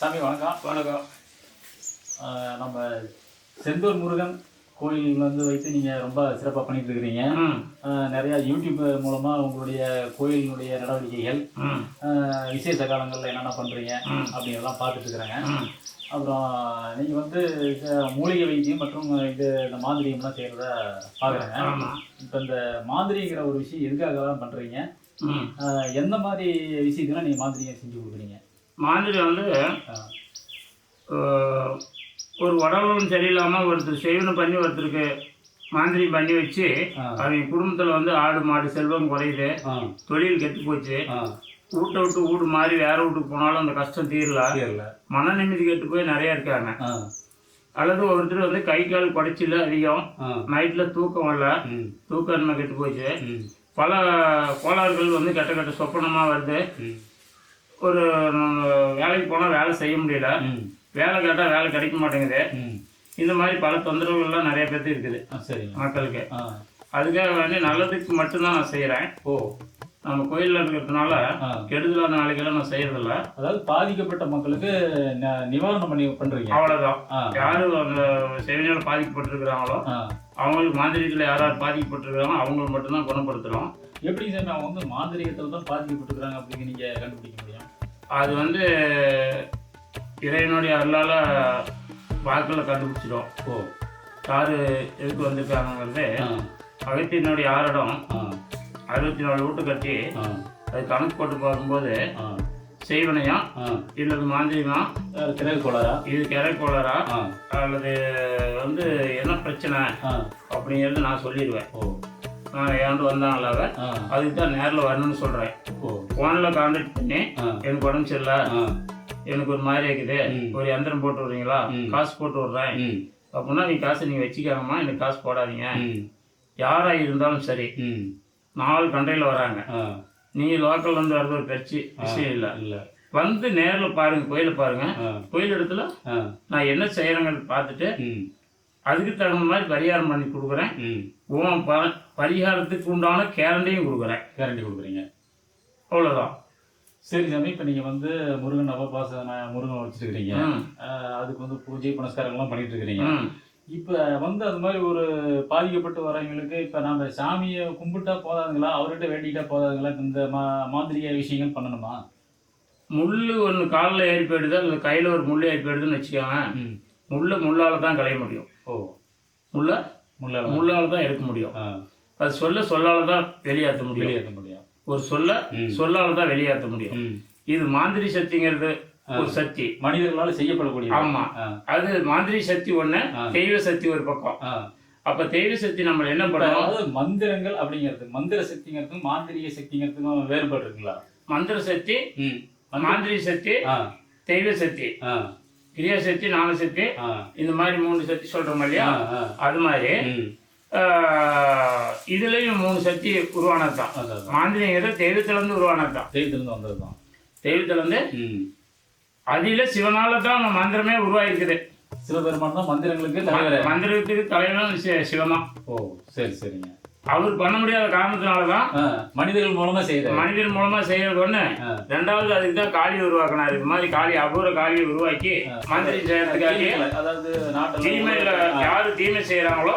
சாமி வணக்கம் வணக்கம். நம்ம செந்தூர் முருகன் கோயில் வந்து வைத்து நீங்கள் ரொம்ப சிறப்பாக பண்ணிட்டு இருக்கிறீங்க. நிறைய யூடியூப் மூலமாக உங்களுடைய கோயிலினுடைய நடவடிக்கைகள் விசேஷ காலங்களில் என்னென்ன பண்ணுறீங்க. அப்படிங்கெல்லாம் பார்த்துட்டு இருக்கிறாங்க. அப்புறம் நீங்கள் வந்து மூலிகை வைத்தியம் மற்றும் இது இந்த மாந்திரியம்லாம் செய்கிறத பார்க்குறேங்க. இப்போ இந்த மாந்திரிங்கிற ஒரு விஷயம் எதுக்காக தான் பண்ணுறீங்க எந்த மாதிரி விஷயத்தெல்லாம் நீங்கள் மாந்திரியம் செஞ்சு கொடுக்குறீங்க? மாதிரி வந்து ஒரு உடலும் சரியில்லாமல் ஒருத்தர் செய்வனை பண்ணி ஒருத்தருக்கு மாந்திரியம் பண்ணி வச்சு. அவங்க குடும்பத்தில் வந்து ஆடு மாடு செல்வம் குறையுது தொழில் கெட்டு போச்சு வீட்டை விட்டு வீடு மாறி வேற வீட்டுக்கு போனாலும் அந்த கஷ்டம் தீரல. மன நிம்மதி கெட்டு போய் நிறைய இருக்காங்க. அல்லது ஒருத்தர் வந்து கை கால் குடைச்சில அதிகம் நைட்டில் தூக்கம் வரல ம். தூக்கன்மை கெட்டு போச்சு. பல கோளாறுகள் வந்து கெட்ட கெட்ட சொப்பனமாக வருது. ஒரு வேலைக்கு போனால் வேலை செய்ய முடியல. வேலை கேட்டால் வேலை கிடைக்க மாட்டேங்குது. இந்த மாதிரி பல தொந்தரவுகள்லாம் நிறைய பேர்த்து இருக்குது. சரிங்க. மக்களுக்கு. அதுக்காக வந்து நல்லதுக்கு மட்டும்தான் நான் செய்கிறேன் ஓ. நம்ம கோயிலில் இருக்கிறதுனால கெடுதலான வேலைகளை நான் செய்யறதில்ல. அதாவது பாதிக்கப்பட்ட மக்களுக்கு நிவாரணம் பண்ணி பண்றீங்க. அவ்வளோதான் ஆ. யாரும் அந்த செவினியால் பாதிக்கப்பட்டிருக்கிறாங்களோ அவங்களுக்கு மாந்திரிகத்தில் யார் யார் பாதிக்கப்பட்டிருக்கிறாங்களோ அவங்களுக்கு மட்டும்தான் குணப்படுத்துகிறோம் எப்படி சார் அவங்க வந்து மாந்திரிகத்தில் தான் பாதிக்கப்பட்டிருக்கிறாங்க அப்படிங்க நீங்க கண்டுபிடிக்க முடியும்? அது வந்து இறைவனுடைய அருளால் வாக்கில் கண்டுபிடிச்சிடும். ஓ. யார் எதுக்கு வந்திருக்காங்கிறது ஆ. அகத்தினுடைய ஆரிடம் அறுபத்தி நாலு வீட்டு கட்டி அது கணக்கு போட்டு பார்க்கும்போது செய்வனையா இல்லது மாந்திரிகமா வேற கிரக கோளாரா இது கிரைக்கோளரா ஆ. அல்லது வந்து என்ன பிரச்சனை? அப்படிங்கிறது நான் சொல்லிடுவேன். ஏண்டு வந்தாங்கள அதுக்கு தான் நேரில் வரணும்னு சொல்கிறேன் ஃபோனில் கான்டாக்ட் பண்ணி எனக்கு உடம்பு சரியில்லை. எனக்கு ஒரு மாதிரி இருக்குது. ஒரு எந்திரம் போட்டு விட்றீங்களா. காசு போட்டு விட்றேன். அப்படின்னா நீ காசை நீங்கள் வச்சுக்காங்கம்மா எனக்கு காசு போடாதீங்க. யாராக இருந்தாலும் சரி. நாலு கண்ட்ரியில் வராங்க. நீங்கள் லோக்கல்ல இருந்து வர்றது ஒரு பெருச்சு விஷயம் இல்லை. இல்ல. வந்து நேரில் பாருங்க கோயிலை பாருங்க. கோயில் இடத்துல நான் என்ன செய்கிறேங்கிறது பார்த்துட்டு அதுக்கு தகுந்த மாதிரி பரிகாரம் பண்ணி கொடுக்குறேன். உன் ப பரிகாரத்துக்கு உண்டான கேரண்டையும் கொடுக்குறேன். கேரண்டி கொடுக்குறீங்க. அவ்வளோதான் சரி சாமி இப்போ நீங்கள் வந்து முருகன் நவபாசன முருகன் வச்சுருக்கிறீங்க. அதுக்கு வந்து பூஜை புனஸ்காரங்கள்லாம் பண்ணிட்டு இருக்கிறீங்க. இப்போ வந்து அது மாதிரி ஒரு பாதிக்கப்பட்டு வரவங்களுக்கு இப்போ நம்ம சாமியை கும்பிட்டா போதாதுங்களா? அவர்கிட்ட வேண்டிக்கிட்டா போதாதுங்களா? இந்த மா மாந்திரிக விஷயங்கள் பண்ணணுமா? முள் ஒன்று காலில் ஏறி போயிடுது? அல்லது கையில் ஒரு முள் ஏறி போயிடுதுன்னு வச்சுக்கோங்க ம். முள்ளை முள்ளால் தான் களைய முடியும். ஓ. முள்ளை? முள்ளால முள்ளால் தான் எடுக்க முடியும். அது சொல்ல சொல்லால் தான் வெளியேற்ற முடியும். வெளியேற்ற முடியும். ஒரு சொல்ல. சொல்லால் தான் வெளியேற்ற முடியும். இது மாந்திரி சக்திங்கிறது ஒரு சக்தி. மனிதர்களால் செய்யப்படக்கூடிய ஆமா. அது மாந்திரி சக்தி ஆ. தெய்வ சக்தி ஒரு பக்கம். அப்ப தெய்வ சக்தி நம்ம என்ன பண்ணுவோம் அதாவது மந்திரங்கள் அப்படிங்கிறது மந்திர சக்திங்கிறதுக்கும் மாந்திரிக சக்திங்கிறதுக்கும் வேறுபாடு இருக்குங்களா மந்திர சக்தி ம். மாந்திரி சக்தி தெய்வ சக்தி. கிரியா சக்தி ஞான சக்தி இந்த மாதிரி மூணு சக்தி சொல்றோம் இல்லையா? அது மாதிரி இதுலயும் மூணு சக்தி உருவானது தான் அதான் அதான். மாந்திரிங்கிறது தெய்வத்துல இருந்து உருவானது தான் தெய்வத்திலிருந்து அதில சிவனால தான் நம்ம மந்திரமே உருவாயிருக்குது. சிவபெருமான் தான் மந்திரங்களுக்கு தலைவர். மந்திரத்துக்கு தலைவனும் சி- சிவன் ஓ சரி சரிங்க. அவர் பண்ண முடியாத காரணத்தினால தான் மனிதர்கள் மூலமா செய்யறாரு மனிதன் மூலமா செய்யறது ஒண்ணு. ரெண்டாவது அதுக்கு தான் காளி உருவாக்கணும் இது மாதிரி காளி அபூர்வ காளியை உருவாக்கி மந்திரி செய்யறதுக்காக அதாவது தீமையில யாரு தீமை செய்யறாங்களோ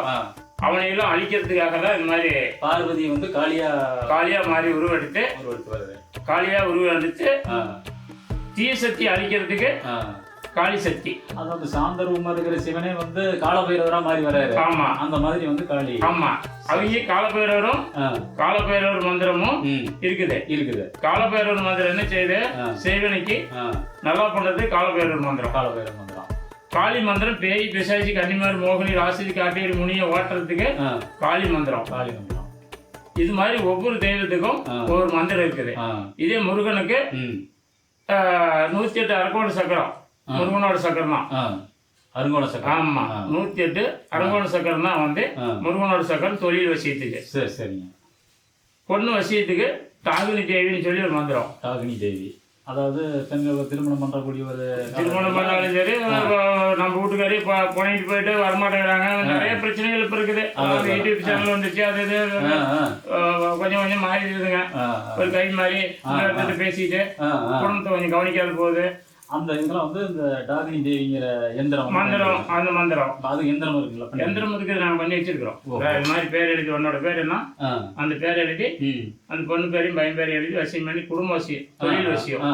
அவனையெல்லாம் அழிக்கிறதுக்காக தான் இந்த மாதிரி பார்வதி வந்து காளியா காளியா மாதிரி உருவெடுத்து உருவெடுத்து வருது காளியா உருவெடுத்து தீய சக்தி அழிக்கிறதுக்கு. காளி சக்தி. அதாவது சாந்த ரூபமா இருக்கிற சிவனே வந்து காலபைரவரா மாறி வராரு. ஆமா. அந்த மாதிரி வந்து காளி. ஆமா. அவங்க காலபைரவரும் காலபைரவர் மந்திரமும் இருக்குது. இருக்குது. காலபைரவர் மந்திரம் என்ன செய்யுது. சேவனைக்கு நல்லா பண்றது காலபைரவர் மந்திரம். காலபைரவ மந்திரம். காளி மந்திரம் பேய் பிசாசி கன்னிமார் மோகினி ராசிதி காட்டேரி முனிய ஓட்டுறதுக்கு காளி மந்திரம். காளி மந்திரம். இது மாதிரி ஒவ்வொரு தெய்வத்துக்கும். ஒவ்வொரு மந்திரம் இருக்குது. இதே முருகனுக்கு நூத்தி எட்டு அரக்கோண சக்கரம். முருகனோட சக்கரம் தான் அருங்கோண சக்கரம். ஆமா ஆ. நூத்தி எட்டு அரங்கோண சக்கரம் தான் வந்து. முருகனோட சக்கரம் தொழில் வசியத்துக்கு. சரி சரிங்க. பொண்ணு வசியத்துக்கு தாகுனி தேவின்னு சொல்லி ஒரு மந்திரம் காகினி தேவி. அதாவது பெண்கள் திருமணம் பண்றக்கூடிய ஒரு திருமணம் பண்ணாலும் சரி நம்ம வீட்டுக்காரி புனைட்டு போயிட்டு வரமாட்டேங்கிறாங்க. நிறைய பிரச்சனைகள் இப்ப இருக்குது. யூடியூப் சேனல் வந்துச்சு அது இது கொஞ்சம் கொஞ்சம் மாறிடுதுங்க. ஒரு கை மாதிரி எடுத்துட்டு பேசிட்டு. குடும்பத்தை கொஞ்சம் கவனிக்காத போகுது அந்த இதெல்லாம் வந்து இந்த டாகினி தேவிங்கிற எந்திரம் மந்திரம் அந்த மந்திரம். அது எந்திரம் இருக்குல்ல எந்திரம் இருக்குது நாங்கள் பண்ணி வச்சிருக்கிறோம். இது மாதிரி பேர் எழுதி உன்னோட பேர் என்ன? ஆ. அந்த பேர் எழுதி. அந்த பொண்ணு பேரையும் பையன் பேரையும் எழுதி வசியம் பண்ணி குடும்ப வசியம் தொழில் வசியம்.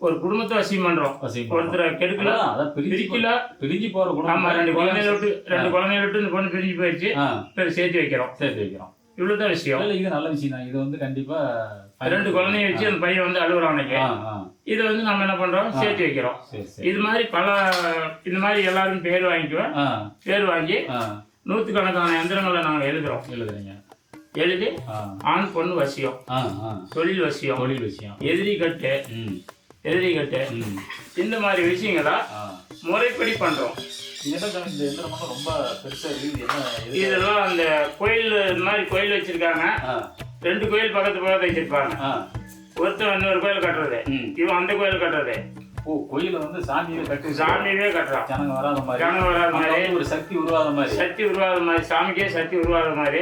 ஒரு குடும்பத்தை வசியம் பண்றோம். ஒருத்தரை கெடுக்கல பிரிக்கல. பிரிஞ்சு போற ஆமா குடும்பம் ரெண்டு குழந்தைகளை விட்டு ரெண்டு குழந்தைகளை விட்டு இந்த பொண்ணு பிரிஞ்சு போயிடுச்சு சேர்த்து வைக்கிறோம். சேர்த்து வைக்கிறோம். இவ்வளவுதான் விஷயம். இல்ல, இது நல்ல விஷயம் தான். இது வந்து கண்டிப்பா ரெண்டு குழந்தைய வச்சு அந்த பையன் வந்து அழுகுறான் அன்னைக்கு ஆ, ஆ. இதை வந்து நம்ம என்ன பண்றோம்? சேர்த்து வைக்கிறோம். இது மாதிரி பல இந்த மாதிரி எல்லாரும் பேர் வாங்கிக்குவேன். பேர் வாங்கி. நூற்றுக்கணக்கான எந்திரங்களை நாங்கள் எழுதுறோம். எழுதுறீங்க. எழுதி ஆண் பொண்ணு வசியம். தொழில் வசியம். தொழில் விஷயம் எதிரி கட்டு. ம், எதிரி கட்டு. இந்த மாதிரி விஷயங்களை. முறைப்படி பண்றோம்? இதெல்லாம் அந்த கோயில் இந்த மாதிரி கோயில் வச்சிருக்காங்க. ரெண்டு கோயில் பக்கத்து பக்கத்து வச்சிருப்பாங்க. ஆ. ஒருத்தன் இன்னொரு கோயில் கட்டுறது. இவன் அந்த கோயில் கட்டுறது. ஓ கோயில வந்து சாமியை கட்டி சாமியவே கட்டுறான். ஜனங்க வராத மாதிரி. ஜனம் வராத மாதிரி. ஒரு சக்தி உருவாத மாதிரி. சக்தி உருவாத மாதிரி. சாமிக்கே சக்தி உருவாத மாதிரி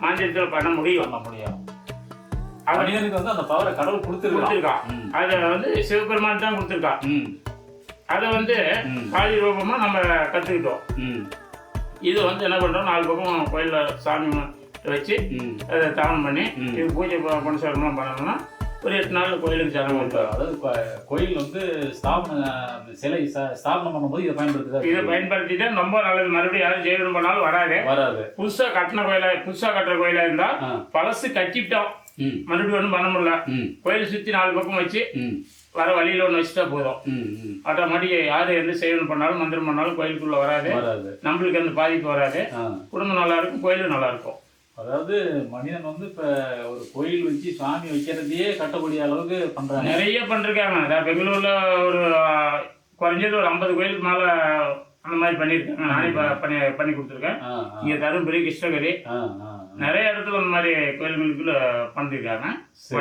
மாந்திரத்தில் பண்ண முடியும். பண்ண முடியும். மனிதனுக்கு வந்து அந்த பவரை கடவுள் கொடுத்துருக்கான். அதை வந்து சிவபெருமான் தான் கொடுத்துருக்கான். அதை வந்து ம். காளி ரூபமா நம்ம கத்துக்கிட்டோம். இது வந்து என்ன பண்றோம்? நாலு பக்கம் கோயில்ல சாமி வச்சு. அதை தானம் பண்ணி. இது பூஜை ப- புனஸ்காரம்லாம் பண்ணணும்னா ஒரு எட்டு நாள்ல கோயிலுக்கு இப்ப வந்துடும் அதாவது கோயில் வந்து ஸ்தாபன சிலை ஸ்தாபனம் பண்ணும்போது இதை பயன்படுத்துதா இதை பயன்படுத்திட்டு ரொம்ப நல்லது. மறுபடியும் யாரும் ஜெயிலும் பண்ணாலும் வராது. வராது. புதுசா கட்டின கோயிலா புதுசா கட்டுற கோயிலா இருந்தா ஆ. பழசு கட்டிவிட்டோம் ம், மறுபடியும் ஒன்றும் பண்ண முடியல. கோயில் சுத்தி நாலு பக்கம் வச்சு வர வழியில ஒன்று வச்சுட்டா போதும். ஆட்டோமேட்டிக் யாரு எந்த சேவனம் பண்ணாலும் மந்திரம் பண்ணாலும் கோயிலுக்குள்ள வராது. வராது. நம்மளுக்கு எந்த பாதிப்பு வராது. குடும்பம் நல்லா இருக்கும் கோயிலும் நல்லா இருக்கும். அதாவது மனிதன் வந்து இப்ப ஒரு கோயில் வச்சு சாமி வைக்கிறதையே கட்டக்கூடிய அளவுக்கு பண்றாங்க. நிறைய பண்ணிருக்காங்க அதான் பெங்களூர்ல ஒரு குறைஞ்சது ஒரு ஐம்பது கோயிலுக்கு மேல அந்த மாதிரி பண்ணியிருக்காங்க. நானே பண்ணி பண்ணி கொடுத்துருக்கேன். இங்க தருமபுரி கிருஷ்ணகிரி. நிறைய இடத்துல அந்த மாதிரி கோயில்களுக்குள்ள பண்ணிருக்காங்க சரி.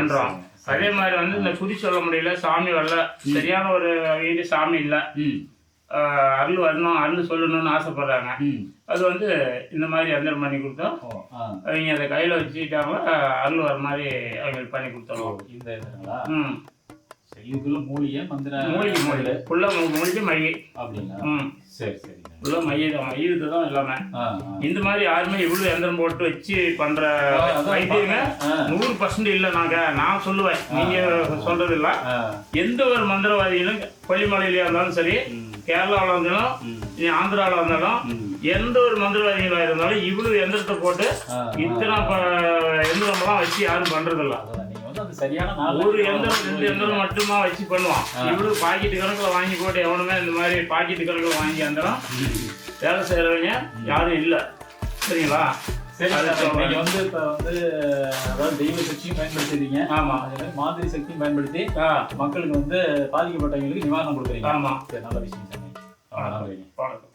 அதே மாதிரி வந்து இந்த குறி சொல்ல முடியல. சாமி வரல. சரியான ஒரு வீடு சாமி இல்ல. அருள் வரணும் அருள் சொல்லணும்னு ஆசைப்படுறாங்க. அது வந்து இந்த மாதிரி அந்தர் பண்ணி கொடுத்தோம். அவங்க அதை கையில வச்சுக்கிட்டாங்களா அருள் வர மாதிரி அவங்களுக்கு பண்ணி ஓ, கொடுத்துருவோம் இந்த ம். சரி இதுக்குள்ள மூலிகை மந்திர மூலிகை மூலிகை. ஃபுல்லா மூலிகை மைய. அப்படிங்களா? ம். சரி சரிங்க ஃபுல்லா மைய தான் மையது தான் எல்லாமே. இந்த மாதிரி யாருமே இவ்வளவு எந்திரம் போட்டு வச்சு பண்ற வைத்தியங்க ஆ. நூறு பர்சன்ட் இல்ல நாங்க. நான் சொல்லுவேன். நீங்க சொல்றது இல்ல. எந்த ஒரு மந்திரவாதிகளும் கொல்லிமலையில இருந்தாலும் சரி கேரளாவில் இருந்தாலும் ஆந்திராவில் இருந்தாலும். எந்த ஒரு மந்திரவாதிகளா இருந்தாலும் இவ்வளவு எந்திரத்தை போட்டு இத்தனை எந்திரமெல்லாம் வச்சு யாரும் பண்றது சரியான ஒரு எந்திரம் ரெண்டு எந்திரம் மட்டுமா வச்சு பண்ணுவான். இவ்வளவு பாக்கெட் கணக்குல வாங்கி போட்டு எவனுமே இந்த மாதிரி பாக்கெட் கணக்குல வாங்கி எந்திரம் ம். வேலை செய்யறவங்க யாரும் இல்ல. சரிங்களா? சரி வந்து இப்ப வந்து அதாவது தெய்வ சக்தியும் பயன்படுத்திருக்கீங்க ஆமா. அதே மாதிரி மாதிரி சக்தியும் பயன்படுத்தி மக்களுக்கு வந்து பாதிக்கப்பட்டவங்களுக்கு நிவாரணம் கொடுக்குறீங்க. ஆமா. சரி நல்ல விஷயம். வணக்கம்.